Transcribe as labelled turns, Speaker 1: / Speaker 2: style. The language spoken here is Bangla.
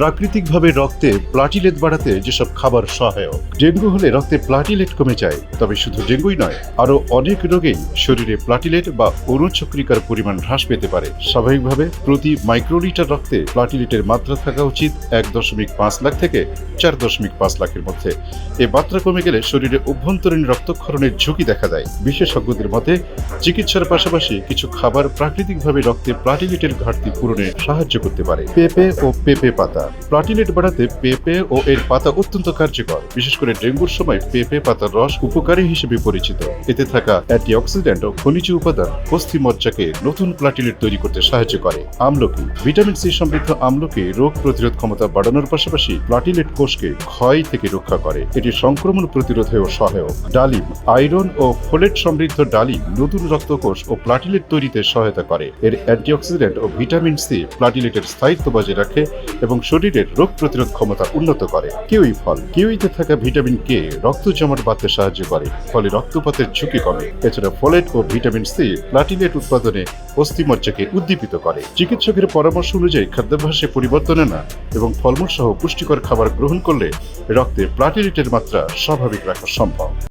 Speaker 1: প্রাকৃতিকভাবে রক্তে প্লাটিলেট বাড়াতে যেসব খাবার সহায়ক। ডেঙ্গু হলে রক্তে প্লাটিলেট কমে যায়, তবে শুধু ডেঙ্গুই নয়, আরও অনেক রোগেই শরীরে প্লাটিলেট বা অনুচক্রিকার পরিমাণ হ্রাস পেতে পারে। স্বাভাবিকভাবে প্রতি মাইক্রোলিটার রক্তে প্লাটিলেটের মাত্রা থাকা উচিত এক দশমিক পাঁচ লাখ থেকে চার দশমিক পাঁচ লাখের মধ্যে। এ মাত্রা কমে গেলে শরীরে অভ্যন্তরীণ রক্তক্ষরণের ঝুঁকি দেখা দেয়। বিশেষজ্ঞদের মতে, চিকিৎসার পাশাপাশি কিছু খাবার প্রাকৃতিকভাবে রক্তে প্লাটিলেটের ঘাটতি পূরণে সাহায্য করতে পারে। পেঁপে ও পেঁপে পাতা। প্লাটিলেট বাড়াতে পেঁপে ও এর পাতা অত্যন্ত কার্যকর, বিশেষ করে ডেঙ্গুর সময় পেঁপে পাতার রস উপকারী হিসেবে পরিচিত। এতে থাকা অ্যান্টিঅক্সিডেন্ট ও খনিজ উপাদান অস্থি মজ্জাকে নতুন প্লাটিলেট তৈরি করতে সাহায্য করে। আমলকি, ভিটামিন সি সমৃদ্ধ আমলকি রোগ প্রতিরোধ ক্ষমতা বাড়ানোর পাশাপাশি প্লাটিলেট কোষকে ক্ষয় থেকে রক্ষা করে। এটি সংক্রমণ প্রতিরোধেও সহায়ক। ডালিম, আয়রন ও ফোলেট সমৃদ্ধ ডালিম নতুন রক্তকোষ ও প্লাটিলেট তৈরিতে সহায়তা করে। এর অ্যান্টিঅক্সিডেন্ট ও ভিটামিন সি প্লাটিলেটের স্থায়িত্ব বজায় রাখে এবং শরীরের রোগ প্রতিরোধ ক্ষমতা উন্নত করে। কিউই ফল কিউইতে থাকা ভিটামিন কে, রক্ত জমাট বাঁধতে সাহায্য করে, ফলে রক্তপাতের ঝুঁকি কমে। এছাড়া ফলেট ও ভিটামিন সি প্লাটিলেট উৎপাদনে অস্থিমজ্জাকে উদ্দীপিত করে। চিকিৎসকের পরামর্শ অনুযায়ী খাদ্যাভ্যাসে পরিবর্তন আনা এবং ফলমূল সহ পুষ্টিকর খাবার গ্রহণ করলে রক্তে প্লাটিলেটের মাত্রা স্বাভাবিক রাখা সম্ভব।